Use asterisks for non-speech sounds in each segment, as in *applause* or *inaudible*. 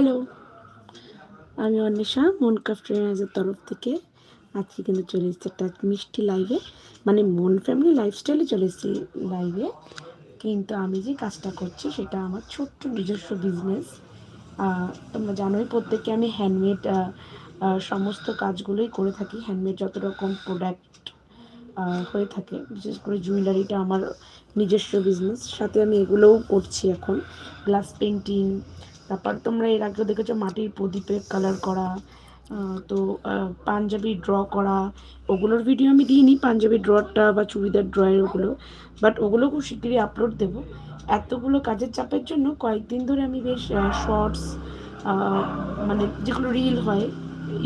Hello আমি অন্বেষা মন craft ট্রেনার্সের তরফ থেকে আজকে কিন্তু চলে এসেছি একটা মিষ্টি লাইভে মানে মন ফ্যামিলি লাইফস্টাইলে চলে এসেছি লাইভে কিন্তু আমি যে কাজটা করছি সেটা আমার ছোট্ট নিজস্ব বিজনেস তোমরা জানোই প্রত্যেকে আমি হ্যান্ডমেড সমস্ত কাজগুলোই করে থাকি। হ্যান্ডমেড যত রকম প্রোডাক্ট হয়ে থাকে, বিশেষ করে জুয়েলারিটা আমার নিজস্ব বিজনেস সাথে আমি এগুলোও করছি এখন। গ্লাস পেন্টিং তারপর তোমরা এর আগে দেখেছ মাটির প্রদীপে কালার করা তো পাঞ্জাবি ড্র করা, ওগুলোর ভিডিও আমি দিইনি, পাঞ্জাবি ড্রটা বা চুড়িদার ড্রয়ের ওগুলো বাট ওগুলো খুব শিগগিরই আপলোড দেব। এতগুলো কাজের চাপের জন্য কয়েকদিন ধরে আমি বেশ শর্টস মানে যেগুলো রিল হয়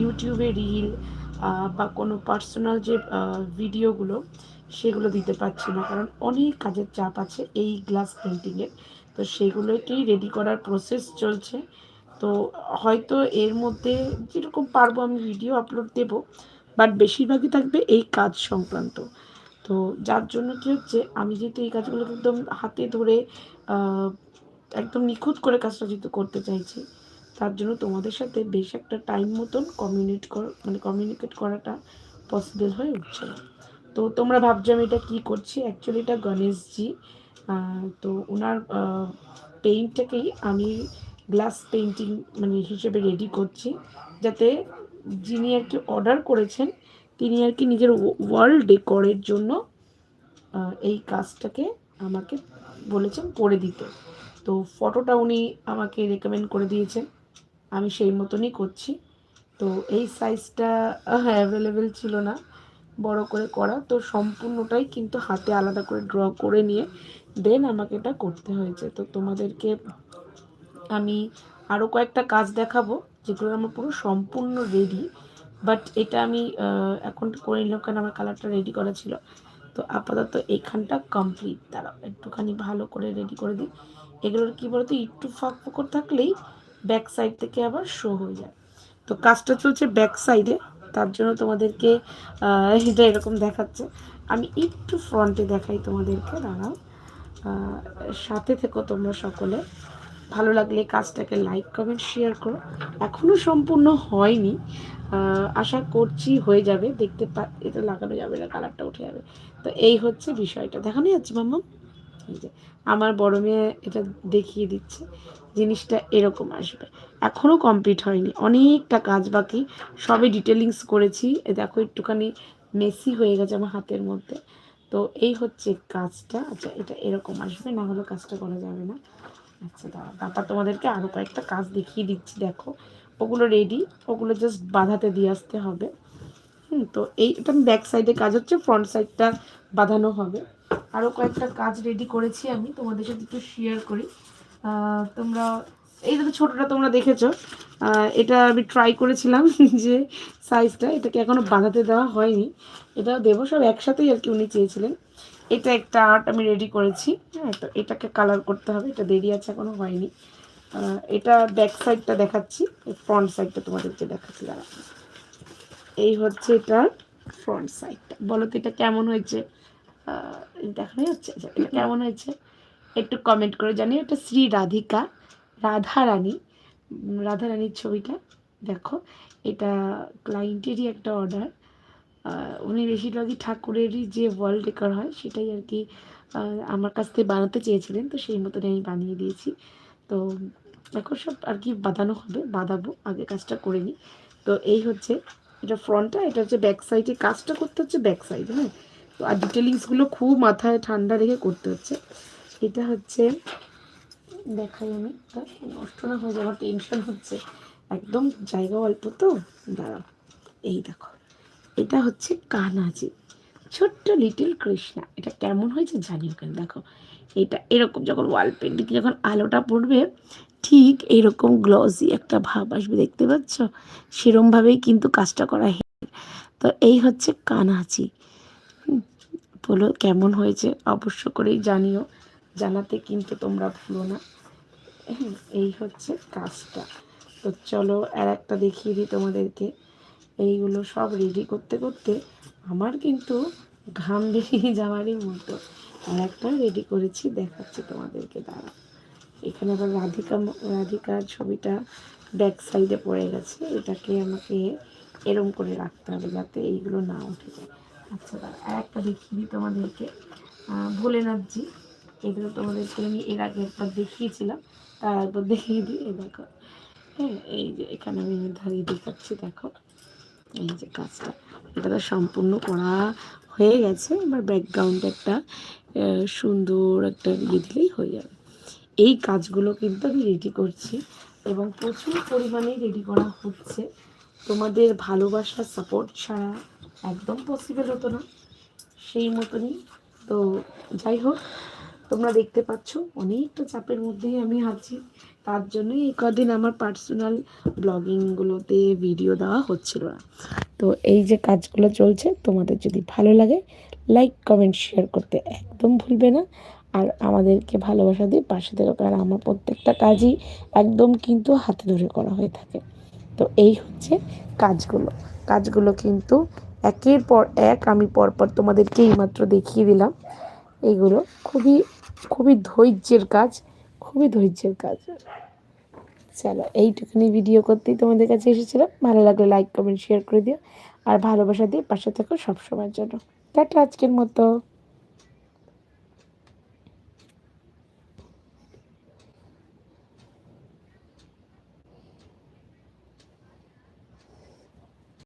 ইউটিউবে রিল বা কোনো পার্সোনাল যে ভিডিওগুলো সেগুলো দিতে পারছি না, কারণ অনেক কাজের চাপ আছে এই গ্লাস পেন্টিংয়ের তো সেগুলোকেই রেডি করার প্রসেস চলছে। তো হয়তো এর মধ্যে যেরকম পারব আমি ভিডিও আপলোড দেব বাট বেশিরভাগই থাকবে এই কাজ সংক্রান্ত। তো যার জন্য কী হচ্ছে, আমি যেহেতু এই কাজগুলো একদম হাতে ধরে একদম নিখুঁত করে কাজটা যেহেতু করতে চাইছি, তার জন্য তোমাদের সাথে বেশ একটা টাইম মতন কমিউনিট কর মানে কমিউনিকেট করাটা পসিবল হয়ে উঠছে তো তোমরা ভাবছ আমি এটা কী করছি? অ্যাকচুয়ালি এটা গণেশজি। তো ওনার পেইন্টটাকেই আমি গ্লাস পেইন্টিং মানে হিসেবে রেডি করছি। যাতে যিনি আর কি অর্ডার করেছেন, তিনি আর কি নিজের ওয়ার্ল্ড ডেকরের জন্য এই কাজটাকে আমাকে বলেছেন করে দিতে। তো ফটোটা উনি আমাকে রেকমেন্ড করে দিয়েছেন। আমি সেই মতনই করছি। তো এই সাইজটা অ্যাভেলেবেল ছিল না, বড় করে করা। তো সম্পূর্ণটাই কিন্তু হাতে আলাদা করে ড্র করে নিয়ে দেন আমাকে এটা করতে হয়েছে। তো তোমাদেরকে আমি আরও কয়েকটা কাজ দেখাবো, যেগুলো আমার পুরো সম্পূর্ণ রেডি বাট এটা আমি এখন করে নিলাম কারণ আমার কালারটা রেডি করা ছিল। তো আপাতত এখানটা কমপ্লিট দাঁড়াও, একটুখানি ভালো করে রেডি করে দিই। এগুলোর কী বলতো, একটু ফাঁক ফোকর থাকলেই ব্যাক সাইড থেকে আবার শো হয়ে যায়। তো কাজটা চলছে ব্যাক সাইডে তার জন্য তোমাদেরকে এটা এরকম দেখাচ্ছে। আমি একটু ফ্রন্টে দেখাই তোমাদেরকে, দাঁড়াও। সাথে থেকো তোমরা সকলে। ভালো লাগলে কাজটাকে লাইক, কমেন্ট, শেয়ার করো। এখনও সম্পূর্ণ হয়নি। আশা করছি হয়ে যাবে। দেখতে পা এটা লাগানো যাবে না, কালারটা উঠে যাবে। তো এই হচ্ছে বিষয়টা। দেখানো যাচ্ছে, মাম্মা। এই যে, আমার বড় মেয়ে এটা দেখিয়ে দিচ্ছে। জিনিসটা এরকম আসবে। এখনও কমপ্লিট হয়নি। অনেকটা কাজ বাকি। সবে ডিটেলিংস করেছি। দেখো, একটুখানি মেসি হয়ে গেছে আমার হাতের মধ্যে। তো এই হচ্ছে কাজটা। আচ্ছা এটা এরকম আসবে না হলে কাজটা করা যাবে না। আচ্ছা দাঁড়া, তারপর তোমাদেরকে আরও কয়েকটা কাজ দেখিয়ে দিচ্ছি, দেখো। ওগুলো রেডি ওগুলো জাস্ট বাঁধাতে দিয়ে আসতে হবে। হুম, তো এই এটা ব্যাক সাইডে কাজ হচ্ছে ফ্রন্ট সাইডটা বাঁধানো হবে। আরও কয়েকটা কাজ রেডি করেছি আমি, তোমাদের সাথে একটু শেয়ার করি। তোমরা এইটা তো ছোটোটা তোমরা দেখেছ। এটা আমি ট্রাই করেছিলাম *laughs* যে সাইজটা এটাকে এখনও বাঁধাতে দেওয়া হয়নি। এটাও দেবো সব একসাথেই আর কি উনি চেয়েছিলেন। এটা একটা আর্ট আমি রেডি করেছি হ্যাঁ তো এটাকে কালার করতে হবে এটা দেরি আছে এখনও হয়নি। এটা ব্যাক সাইডটা দেখাচ্ছি ফ্রন্ট সাইডটা তোমাদেরকে দেখাচ্ছি দাঁড়া এই হচ্ছে এটার ফ্রন্ট সাইডটা বলো তো এটা কেমন হয়েছে? দেখানো যাচ্ছে আচ্ছা, এটা কেমন হয়েছে? একটু কমেন্ট করে জানি এটা শ্রী রাধিকা। রাধা রানী রাধা রানীর ছবিটা, দেখো, এটা ক্লায়েন্টেরই একটা অর্ডার উনি বেশিরভাগই ঠাকুরেরই যে ওয়াল ডেকার হয়, সেটাই আর কি আমার কাছ থেকে বানাতে চেয়েছিলেন, তো সেই মতনই আমি বানিয়ে দিয়েছি। তো এখন সব আর কি বাঁধানো হবে, বাঁধাবো, আগে কাজটা করে নিই। তো এই হচ্ছে, এটা ফ্রন্টটা এটা হচ্ছে ব্যাক সাইডে কাজটা করতে হচ্ছে ব্যাক সাইডে হ্যাঁ? তো আর ডিটেলিংসগুলো খুব মাথায় ঠান্ডা রেখে করতে হচ্ছে। এটা হচ্ছে দেখাই আমি। নষ্ট না হয়ে যাওয়ার টেনশন হচ্ছে। একদম জায়গা অল্প তো। দাঁড়াও, এই দেখো। এটা হচ্ছে কানাজি। ছোট্ট লিটিল কৃষ্ণা। এটা কেমন হয়েছে জানি কেন। দেখো, এটা এরকম যখন ওয়াল পেন্টিং যখন আলোটা পড়বে, ঠিক এরকম গ্লসি একটা ভাব আসবে, দেখতে পাচ্ছ? সেরমভাবেই কিন্তু কাজটা করা তো এই হচ্ছে কানাচি বলো কেমন হয়েছে? অবশ্য করেই জানিও। জানাতে কিন্তু তোমরা ভুলো না। এই হচ্ছে কাজটা। তো চলো আর একটা দেখিয়ে দিই তোমাদেরকে। এইগুলো সব রেডি করতে করতে আমার কিন্তু ঘাম বেরিয়ে যাওয়ারই মতো আর একটা রেডি করেছি, দেখাচ্ছি তোমাদেরকে দাঁড়া এখানে আবার রাধিকা রাধিকার ছবিটা ব্যাক সাইডে পড়ে গেছে। এটাকে আমাকে এরম করে রাখতে হবে যাতে এইগুলো না উঠে যায়। আচ্ছা আর একটা দেখিয়ে দিই তোমাদেরকে। ভোলেনাথজি এগুলো তোমাদেরকে আমি এর আগে একবার দেখিয়েছিলাম। তার একবার দেখিয়ে দিই দেখো। হ্যাঁ এই যে এখানে আমি ধরিয়ে দেখাচ্ছি, দেখো। এই যে কাজটা, এটা তো সম্পূর্ণ করা হয়ে গেছে। এবার ব্যাকগ্রাউন্ড একটা সুন্দর একটা ইয়ে দিলেই হয়ে যাবে। এই কাজগুলো কিন্তু আমি রেডি করছি এবং প্রচুর পরিমাণে রেডি করা হচ্ছে। তোমাদের ভালোবাসা সাপোর্ট ছাড়া একদম পসিবল হতো না। সেই মতনই। তো যাই হোক তোমরা দেখতে পাচ্ছ, অনেকটা চাপের মধ্যেই আমি আছি। তার জন্যই এই কদিন আমার পার্সোনাল ব্লগিংগুলোতে ভিডিও দেওয়া হচ্ছিল না। তো এই যে কাজগুলো চলছে, তোমাদের যদি ভালো লাগে লাইক কমেন্ট শেয়ার করতে একদম ভুলবে না। আর আমাদেরকে ভালোবাসা দিয়ে পাশে থেকো, কারণ আমার প্রত্যেকটা কাজই একদম কিন্তু হাতে ধরে করা হয়ে থাকে। তো এই হচ্ছে কাজগুলো। কাজগুলো কিন্তু একের পর এক আমি পরপর তোমাদেরকে এইমাত্র দেখিয়ে দিলাম। এইগুলো খুবই খুবই ধৈর্যের কাজ, খুবই ধৈর্যের কাজ। চলো, এইটুকুনি ভিডিও করতেই তোমাদের কাছে এসেছিলাম। ভালো লাগলে লাইক কমেন্ট শেয়ার করে দিও। আর ভালোবাসা দিয়ে পাশে থাকো সবসময়ের জন্য। টাটা আজকের মতো।